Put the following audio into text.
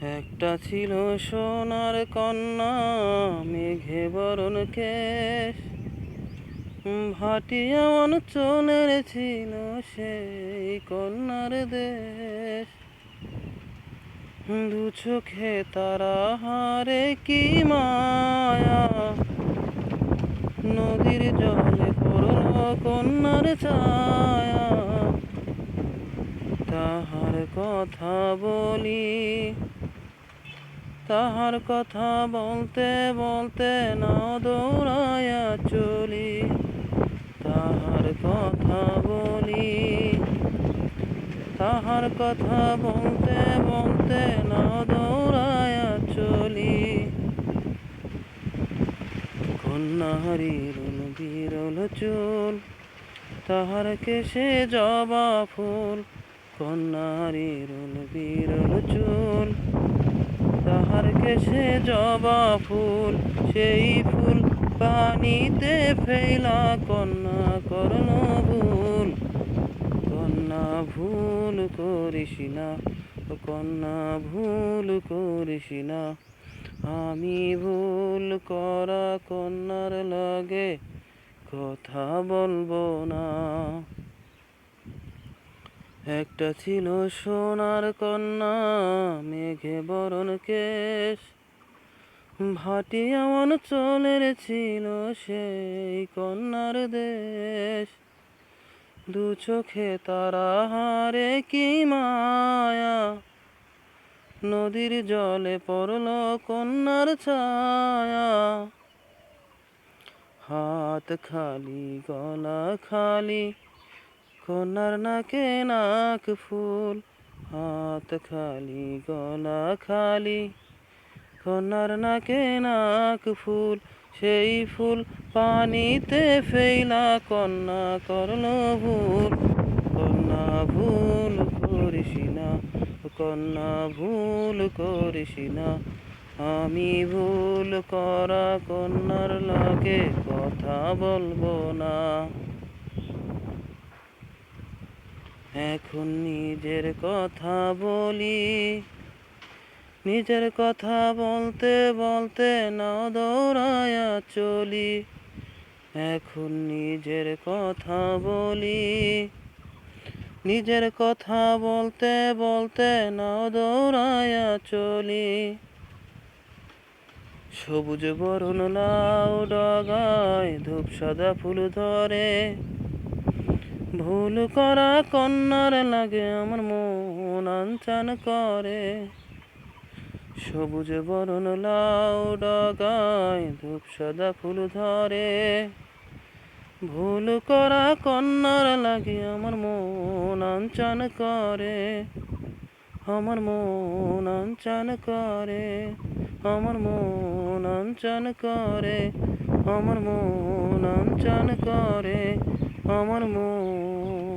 একটা ছিল সোনার কন্যা, মেঘে বরণ কেশ। ভাটিয়া অঞ্চলের ছিল সেই কন্যার দেশ। দু চোখে তারা হারে কি মায়া। নদীর জলে পড়ল কন্যার ছায়া। তাহার কথা বলি তাহার কথা বলতে বলতে না দৌড়ায়া চলি, তাহার কথা বলি, তাহার কথা বলতে বলতে না দৌড়ায়া চলি কন্যাহারির বিরল চুল, তাহার কেশে জবা ফুল কন্যাহারির বিরল চুল তাহার কেশে জবা ফুল, সেই ফুল পানিতে ফেলা কন্যা করল ভুল। কন্যা ভুল করিস না, কন্যা ভুল করিস না। আমি ভুল করা কন্যার লাগে কথা বলব না। একটা ছিল সোনার কন্যা, মেঘে বরণ কেশ। ভাটিয়া অঞ্চলের ছিল সেই কন্যার দেশ। দু চোখে তারা হারে কি মায়া। নদীর জলে পড়ল কন্যার ছায়া। হাত খালি, গলা খালি কন্যার নাকে নাক ফুল হাত খালি গলা খালি কন্যার নাকে নাক ফুল সেই ফুল পানিতে ফেলা কন্যা করল ভুল। কন্যা ভুল করিস না, কন্যা ভুল করিস না। আমি ভুল করা কন্যার লাগে কথা বলব না। এখন নিজের কথা বলি। নিজের কথা বলতে বলতে না দৌড়ায়া চলি। এখন নিজের কথা বলি। নিজের কথা বলতে বলতে না দৌড়ায়া চলি। সবুজ বরণ লাউ ডগায় ধূপ সাদা ফুল ধরে। ভুল করা কন্যার লাগে আমার মন আনচান করে। সবুজ বরণ লাউ ডগায় ধূপ সাদা ফুল ধরে। ভুল করা কন্যার লাগে আমার মন আনচান করে। আমার মন আনচান করে, আমার মন আনচান করে, আমার মন আনচান করে। আমার মন